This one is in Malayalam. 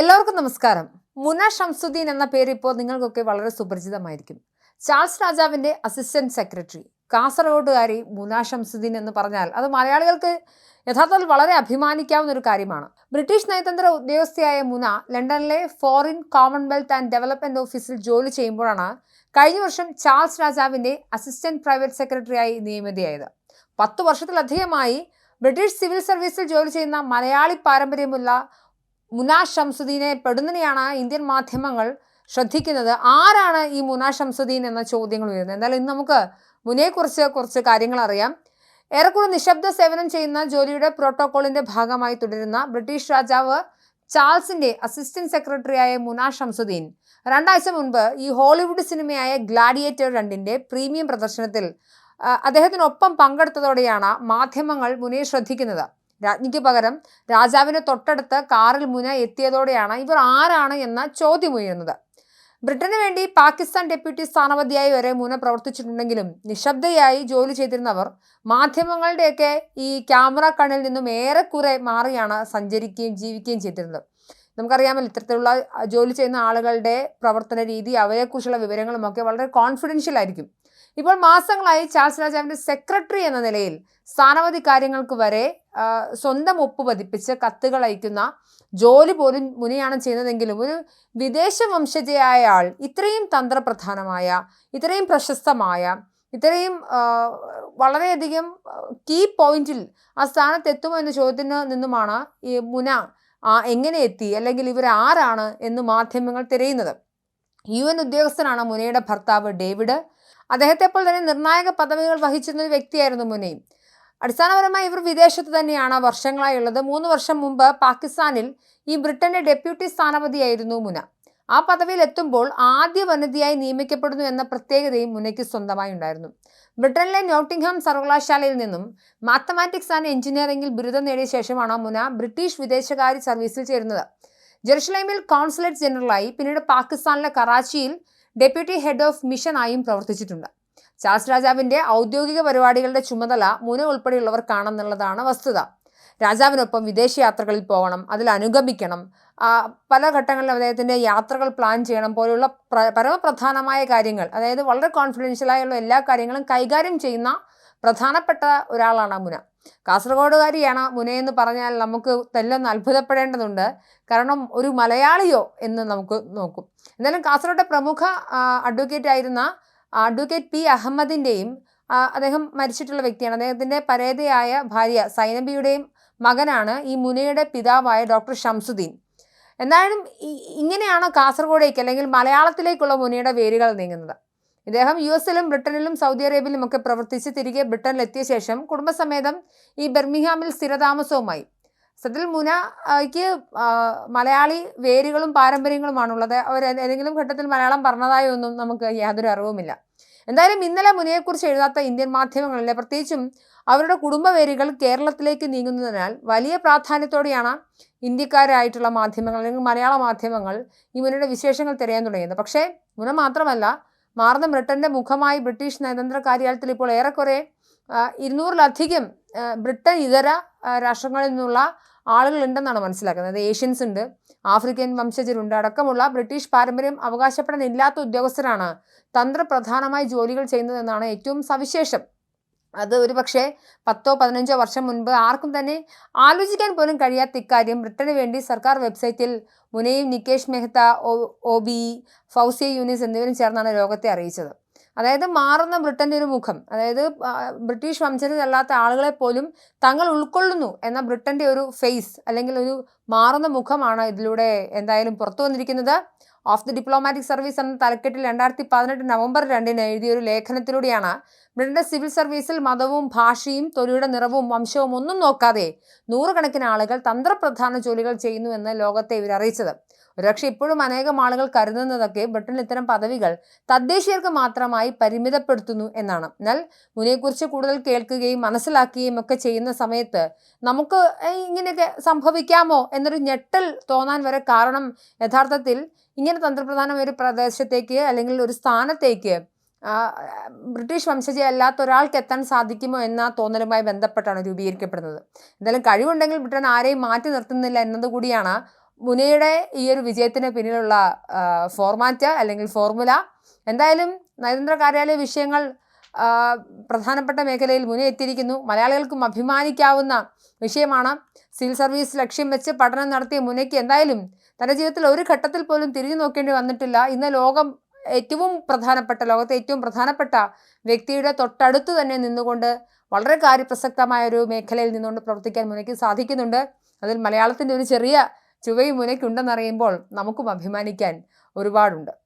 എല്ലാവർക്കും നമസ്കാരം. മുന ഷംസുദ്ദീൻ എന്ന പേര് ഇപ്പോൾ നിങ്ങൾക്കൊക്കെ വളരെ സുപരിചിതമായിരിക്കും. ചാൾസ് രാജാവിന്റെ അസിസ്റ്റന്റ് സെക്രട്ടറി കാസർഗോഡുകാരി മുന ഷംസുദ്ദീൻ എന്ന് പറഞ്ഞാൽ അത് മലയാളികൾക്ക് യഥാർത്ഥത്തിൽ വളരെ അഭിമാനിക്കാവുന്ന ഒരു കാര്യമാണ്. ബ്രിട്ടീഷ് നയതന്ത്ര ഉദ്യോഗസ്ഥയായ മുന ലണ്ടനിലെ ഫോറിൻ കോമൺവെൽത്ത് ആൻഡ് ഡെവലപ്മെന്റ് ഓഫീസിൽ ജോലി ചെയ്യുമ്പോഴാണ് കഴിഞ്ഞ വർഷം ചാൾസ് രാജാവിന്റെ അസിസ്റ്റന്റ് പ്രൈവറ്റ് സെക്രട്ടറിയായി നിയമിതയായത്. പത്തു വർഷത്തിലധികമായി ബ്രിട്ടീഷ് സിവിൽ സർവീസിൽ ജോലി ചെയ്യുന്ന മലയാളി പാരമ്പര്യമുള്ള മുന ഷംസുദ്ദീനെ പെടുന്നതിനെയാണ് ഇന്ത്യൻ മാധ്യമങ്ങൾ ശ്രദ്ധിക്കുന്നത്. ആരാണ് ഈ മുനാ ഷംസുദ്ദീൻ എന്ന ചോദ്യങ്ങൾ ഉയരുന്നത്? എന്തായാലും ഇന്ന് നമുക്ക് മുനയെക്കുറിച്ച് കുറച്ച് കാര്യങ്ങൾ അറിയാം. ഏറെക്കുറെ നിശബ്ദ സേവനം ചെയ്യുന്ന ജോലിയുടെ പ്രോട്ടോകോളിന്റെ ഭാഗമായി തുടരുന്ന ബ്രിട്ടീഷ് രാജാവ് ചാൾസിന്റെ അസിസ്റ്റന്റ് സെക്രട്ടറിയായ മുനാ ഷംസുദ്ദീൻ രണ്ടാഴ്ച മുൻപ് ഈ ഹോളിവുഡ് സിനിമയായ ഗ്ലാഡിയേറ്റർ രണ്ടിന്റെ പ്രീമിയം പ്രദർശനത്തിൽ അദ്ദേഹത്തിനൊപ്പം പങ്കെടുത്തതോടെയാണ് മാധ്യമങ്ങൾ മുനയെ ശ്രദ്ധിക്കുന്നത്. രാജ്ഞിക്ക് പകരം രാജാവിന് തൊട്ടടുത്ത് കാറിൽ മുന എത്തിയതോടെയാണ് ഇവർ ആരാണ് എന്ന ചോദ്യമുയരുന്നത് ബ്രിട്ടന് വേണ്ടി പാകിസ്ഥാൻ ഡെപ്യൂട്ടി സ്ഥാനപതിയായി വരെ മുന പ്രവർത്തിച്ചിട്ടുണ്ടെങ്കിലും നിശബ്ദയായി ജോലി ചെയ്തിരുന്നവർ മാധ്യമങ്ങളുടെയൊക്കെ ഈ ക്യാമറ കണ്ണിൽ നിന്നും ഏറെക്കുറെ മാറിയാണ് സഞ്ചരിക്കുകയും ജീവിക്കുകയും ചെയ്തിരുന്നത്. നമുക്കറിയാമല്ലോ ഇത്തരത്തിലുള്ള ജോലി ചെയ്യുന്ന ആളുകളുടെ പ്രവർത്തന രീതി അവയെക്കുറിച്ചുള്ള വിവരങ്ങളുമൊക്കെ വളരെ കോൺഫിഡൻഷ്യൽ ആയിരിക്കും. ഇപ്പോൾ മാസങ്ങളായി ചാൾസ് രാജാവിന്റെ സെക്രട്ടറി എന്ന നിലയിൽ സ്ഥാനപതി കാര്യങ്ങൾക്ക് വരെ സ്വന്തം ഒപ്പ് പതിപ്പിച്ച് കത്തുകൾ അയക്കുന്ന ജോലി പോലും മുനിയാണ് ചെയ്യുന്നതെങ്കിലും ഒരു വിദേശ വംശജയായ ആൾ ഇത്രയും തന്ത്രപ്രധാനമായ ഇത്രയും പ്രശസ്തമായ ഇത്രയും വളരെയധികം കീ പോയിന്റിൽ ആ സ്ഥാനത്ത് എത്തുമോ എന്ന ചോദ്യത്തിന് നിന്നുമാണ് ഈ മുന എങ്ങനെ എത്തി അല്ലെങ്കിൽ ഇവർ ആരാണ് എന്ന് മാധ്യമങ്ങൾ തിരയുന്നത്. യു എൻ ഉദ്യോഗസ്ഥനാണ് മുനയുടെ ഭർത്താവ് ഡേവിഡ്. അദ്ദേഹത്തെ തന്നെ നിർണായക പദവികൾ വഹിച്ചിരുന്ന ഒരു വ്യക്തിയായിരുന്നു മുനയും അടിസ്ഥാനപരമായി ഇവർ വിദേശത്ത് തന്നെയാണ് വർഷങ്ങളായി ഉള്ളത്. മൂന്ന് വർഷം മുമ്പ് പാകിസ്ഥാനിൽ ഈ ബ്രിട്ടന്റെ ഡെപ്യൂട്ടി സ്ഥാനപതിയായിരുന്നു മുന. ആ പദവിയിൽ എത്തുമ്പോൾ ആദ്യ വനിതയായി നിയമിക്കപ്പെടുന്നു എന്ന പ്രത്യേകതയും മുനയ്ക്ക് സ്വന്തമായി ഉണ്ടായിരുന്നു. ബ്രിട്ടനിലെ നോട്ടിംഗ്ഹാം സർവകലാശാലയിൽ നിന്നും മാത്തമാറ്റിക്സ് ആൻഡ് എഞ്ചിനീയറിംഗിൽ ബിരുദം നേടിയ ശേഷമാണ് മുന ബ്രിട്ടീഷ് വിദേശകാര്യ സർവീസിൽ ചേരുന്നത്. ജെറുസലേമിൽ കോൺസുലേറ്റ് ജനറലായി പിന്നീട് പാകിസ്ഥാനിലെ കറാച്ചിയിൽ ഡെപ്യൂട്ടി ഹെഡ് ഓഫ് മിഷനായും പ്രവർത്തിച്ചിട്ടുണ്ട്. ചാൾസ് രാജാവിന്റെ ഔദ്യോഗിക പരിപാടികളുടെ ചുമതല മുന ഉൾപ്പെടെയുള്ളവർക്കാണെന്നുള്ളതാണ് വസ്തുത. രാജാവിനൊപ്പം വിദേശയാത്രകളിൽ പോകണം അതിൽ അനുഗമിക്കണം പല ഘട്ടങ്ങളിലും അദ്ദേഹത്തിന്റെ യാത്രകൾ പ്ലാൻ ചെയ്യണം പോലെയുള്ള പ്ര- പരമപ്രധാനമായ കാര്യങ്ങൾ അതായത് വളരെ കോൺഫിഡൻഷ്യലായുള്ള എല്ലാ കാര്യങ്ങളും കൈകാര്യം ചെയ്യുന്ന പ്രധാനപ്പെട്ട ഒരാളാണ് മുന. കാസർഗോഡുകാരിയാണ് മുനയെന്ന് പറഞ്ഞാൽ നമുക്ക് തെല്ലൊന്ന് അത്ഭുതപ്പെടേണ്ടതുണ്ട്. കാരണം ഒരു മലയാളിയോ എന്ന് നമുക്ക് നോക്കും. എന്നാലും കാസർഗോഡ് പ്രമുഖ അഡ്വക്കേറ്റ് ആയിരുന്ന അഡ്വക്കേറ്റ് പി അഹമ്മദിന്റെയും അദ്ദേഹം മരിച്ചിട്ടുള്ള വ്യക്തിയാണ്. അദ്ദേഹത്തിന്റെ പരേതയായ ഭാര്യ സൈനബിയുടെയും മകനാണ് ഈ മുനയുടെ പിതാവായ ഡോക്ടർ ഷംസുദ്ദീൻ. എന്തായാലും ഇങ്ങനെയാണോ കാസർഗോഡേക്ക് അല്ലെങ്കിൽ മലയാളത്തിലേക്കുള്ള മുനയുടെ വേരുകൾ നീങ്ങുന്നത്. ഇദ്ദേഹം യു എസിലും ബ്രിട്ടനിലും സൗദി അറേബ്യയിലും ഒക്കെ പ്രവർത്തിച്ച് തിരികെ ബ്രിട്ടനിലെത്തിയ ശേഷം കുടുംബസമേതം ഈ ബെർമിഹാമിൽ സ്ഥിരതാമസവുമായി. സത്യത്തിൽ മുനയ്ക്ക് മലയാളി വേരുകളും പാരമ്പര്യങ്ങളുമാണുള്ളത്. അവർ ഏതെങ്കിലും ഘട്ടത്തിൽ മലയാളം പറഞ്ഞതായോ ഒന്നും നമുക്ക് യാതൊരു അറിവുമില്ല. എന്തായാലും ഇന്നലെ മുനയെക്കുറിച്ച് എഴുതാത്ത ഇന്ത്യൻ മാധ്യമങ്ങളിലെ പ്രത്യേകിച്ചും അവരുടെ കുടുംബ വേരുകൾ കേരളത്തിലേക്ക് നീങ്ങുന്നതിനാൽ വലിയ പ്രാധാന്യത്തോടെയാണ് ഇന്ത്യക്കാരായിട്ടുള്ള മാധ്യമങ്ങൾ അല്ലെങ്കിൽ മലയാള മാധ്യമങ്ങൾ ഈ മുനയുടെ വിശേഷങ്ങൾ തിരയാൻ തുടങ്ങിയത്. പക്ഷേ മുന മാത്രമല്ല മാറുന്ന ബ്രിട്ടന്റെ മുഖമായി ബ്രിട്ടീഷ് നയതന്ത്ര കാര്യാലയത്തിൽ ഇപ്പോൾ ഏറെക്കുറെ ഇരുന്നൂറിലധികം ബ്രിട്ടൻ ഇതര രാഷ്ട്രങ്ങളിൽ നിന്നുള്ള ആളുകളുണ്ടെന്നാണ് മനസ്സിലാക്കുന്നത്. ഏഷ്യൻസ് ഉണ്ട് ആഫ്രിക്കൻ വംശജരുണ്ട് അടക്കമുള്ള ബ്രിട്ടീഷ് പാരമ്പര്യം അവകാശപ്പെടാൻ ഇല്ലാത്ത ഉദ്യോഗസ്ഥരാണ് തന്ത്രപ്രധാനമായി ജോലികൾ ചെയ്യുന്നതെന്നാണ് ഏറ്റവും സവിശേഷം. അത് ഒരു പക്ഷേ പത്തോ പതിനഞ്ചോ വർഷം മുൻപ് ആർക്കും തന്നെ ആലോചിക്കാൻ പോലും കഴിയാത്ത ഇക്കാര്യം ബ്രിട്ടന് വേണ്ടി സർക്കാർ വെബ്സൈറ്റിൽ മുനയും നികേഷ് മെഹ്ത ഒ ബി ഫൗസിയ യൂനിസ് എന്നിവരും ചേർന്നാണ് ലോകത്തെ അറിയിച്ചത്. അതായത് മാറുന്ന ബ്രിട്ടന്റെ ഒരു മുഖം അതായത് ബ്രിട്ടീഷ് വംശജരല്ലാത്ത ആളുകളെ പോലും തങ്ങൾ ഉൾക്കൊള്ളുന്നു എന്ന ബ്രിട്ടന്റെ ഒരു ഫേസ് അല്ലെങ്കിൽ ഒരു മാറുന്ന മുഖമാണ് ഇതിലൂടെ എന്തായാലും പുറത്തു വന്നിരിക്കുന്നത്. ഓഫ് ദി ഡിപ്ലോമാറ്റിക് സർവീസ് എന്ന തലക്കെട്ടിൽ രണ്ടായിരത്തി പതിനെട്ട് നവംബർ രണ്ടിന് എഴുതിയ ഒരു ലേഖനത്തിലൂടെയാണ് ബ്രിട്ടന്റെ സിവിൽ സർവീസിൽ മതവും ഭാഷയും തൊലിയുടെ നിറവും വംശവും ഒന്നും നോക്കാതെ നൂറുകണക്കിന് ആളുകൾ തന്ത്രപ്രധാന ജോലികൾ ചെയ്യുന്നുവെന്ന് ലോകത്തെ ഇവർ അറിയിച്ചത്. ഒരുപക്ഷെ ഇപ്പോഴും അനേകം ആളുകൾ കരുതുന്നതൊക്കെ ബ്രിട്ടനിൽ ഇത്തരം പദവികൾ തദ്ദേശീയർക്ക് മാത്രമായി പരിമിതപ്പെടുത്തുന്നു എന്നാണ്. എന്നാൽ മുനെക്കുറിച്ച് കൂടുതൽ കേൾക്കുകയും മനസ്സിലാക്കുകയും ഒക്കെ ചെയ്യുന്ന സമയത്ത് നമുക്ക് ഇങ്ങനെയൊക്കെ സംഭവിക്കാമോ എന്നൊരു ഞെട്ടൽ തോന്നാൻ വരെ കാരണം യഥാർത്ഥത്തിൽ ഇങ്ങനെ തന്ത്രപ്രധാനം ഒരു പ്രദേശത്തേക്ക് അല്ലെങ്കിൽ ഒരു സ്ഥാനത്തേക്ക് ബ്രിട്ടീഷ് വംശജ അല്ലാത്ത ഒരാൾക്ക് എത്താൻ സാധിക്കുമോ എന്ന തോന്നലുമായി ബന്ധപ്പെട്ടാണ് രൂപീകരിക്കപ്പെടുന്നത്. എന്തായാലും കഴിവുണ്ടെങ്കിൽ ബ്രിട്ടൻ ആരെയും മാറ്റി നിർത്തുന്നില്ല എന്നതുകൂടിയാണ് മുനയുടെ ഈ ഒരു വിജയത്തിന് പിന്നിലുള്ള ഫോർമാറ്റ് അല്ലെങ്കിൽ ഫോർമുല. എന്തായാലും നയതന്ത്ര കാര്യാലയ വിഷയങ്ങൾ പ്രധാനപ്പെട്ട മേഖലയിൽ മുന എത്തിയിരിക്കുന്നു. മലയാളികൾക്കും അഭിമാനിക്കാവുന്ന വിഷയമാണ്. സിവിൽ സർവീസ് ലക്ഷ്യം വെച്ച് പഠനം നടത്തിയ മുനയ്ക്ക് എന്തായാലും തന്റെ ജീവിതത്തിൽ ഒരു ഘട്ടത്തിൽ പോലും തിരിഞ്ഞു നോക്കേണ്ടി വന്നിട്ടില്ല. ഇന്ന് ലോകം ഏറ്റവും പ്രധാനപ്പെട്ട ലോകത്തെ ഏറ്റവും പ്രധാനപ്പെട്ട വ്യക്തിയുടെ തൊട്ടടുത്ത് തന്നെ നിന്നുകൊണ്ട് വളരെ കാര്യപ്രസക്തമായ ഒരു മേഖലയിൽ നിന്നുകൊണ്ട് പ്രവർത്തിക്കാൻ മുനയ്ക്ക് സാധിക്കുന്നുണ്ട്. അതിൽ മലയാളത്തിന്റെ ഒരു ചെറിയ ചുവയും മുനയ്ക്കുണ്ടെന്നറിയുമ്പോൾ നമുക്കും അഭിമാനിക്കാൻ ഒരുപാടുണ്ട്.